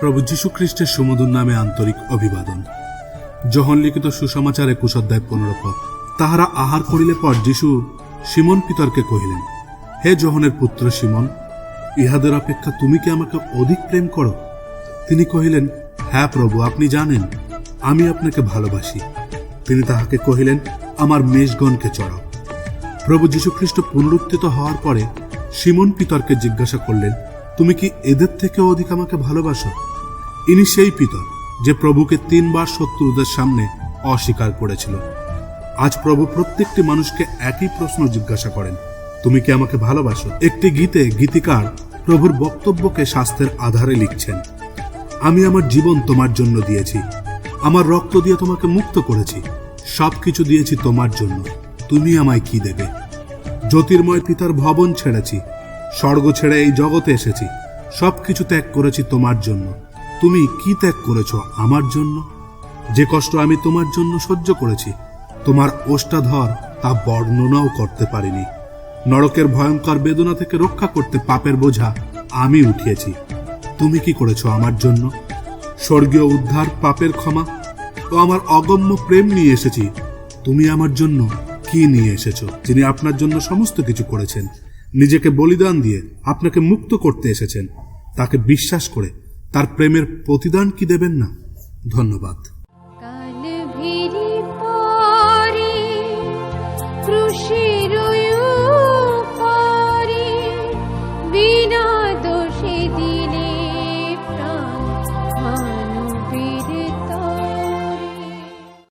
প্রভু যীশু খ্রিস্টের সুমধুর নামে আন্তরিক অভিবাদন। যখন লিখিত সুসমাচার একুশ অধ্যায় পনেরো পথ তাহারা আহার করিলে পর যিশু সিমন পিতরকে কহিলেন, হে জহনের পুত্র সিমন, ইহাদের অপেক্ষা তুমি কি আমাকে অধিক প্রেম করো? তিনি কহিলেন হ্যাঁ প্রভু, আপনি জানেন, আমি আপনাকে ভালোবাসি। তিনি তাহাকে কহিলেন আমার মেষগণকে চড়াও। প্রভু যীশুখ্রিস্ট পুনরুত্থিত হওয়ার পরে সিমন পিতরকে জিজ্ঞাসা করলেন, তুমি কি এদের থেকে অধিক আমাকে ভালোবাসো? ইনি সেই পিতর যে প্রভুকে তিনবার শত্রুদের সামনে অস্বীকার করেছিল। আজ প্রভু প্রত্যেকটি মানুষকে একই প্রশ্ন জিজ্ঞাসা করেন, তুমি কি আমাকে ভালোবাসো? একটি গীতে গীতিকার প্রভুর বক্তব্যকে স্বাস্থ্যের আধারে লিখছেন, আমি আমার জীবন তোমার জন্য দিয়েছি। আমার রক্ত দিয়ে তোমাকে মুক্ত করেছি। সবকিছু দিয়েছি তোমার জন্য। তুমি আমায় কি দেবে? জ্যোতির্ময় পিতার ভবন ছেড়েছি, স্বর্গ ছেড়ে এই জগতে এসেছি, সবকিছু ত্যাগ করেছি তোমার জন্য। তুমি কি ত্যাগ করেছ আমার জন্য? যে কষ্ট আমি তোমার জন্য সহ্য করেছি, তোমার ওষ্ঠাধর তা বর্ণনাও করতে পারিনি। নরকের ভয়ঙ্কর বেদনা থেকে রক্ষা করতে পাপের বোঝা আমি উঠিয়েছি। তুমি কি করেছ আমার জন্য? স্বর্গীয় উদ্ধার পাপের ক্ষমা তো আমার অগম্য প্রেম নিয়ে এসেছি। তুমি আমার জন্য কি নিয়ে এসেছ? যিনি আপনার জন্য সমস্ত কিছু করেছেন। নিজেকে বলিদান দিয়ে আপনাকে মুক্ত করতে এসেছেন। তাকে বিশ্বাস করে তার প্রেমের প্রতিদান কি দেবেন না? ধন্যবাদ।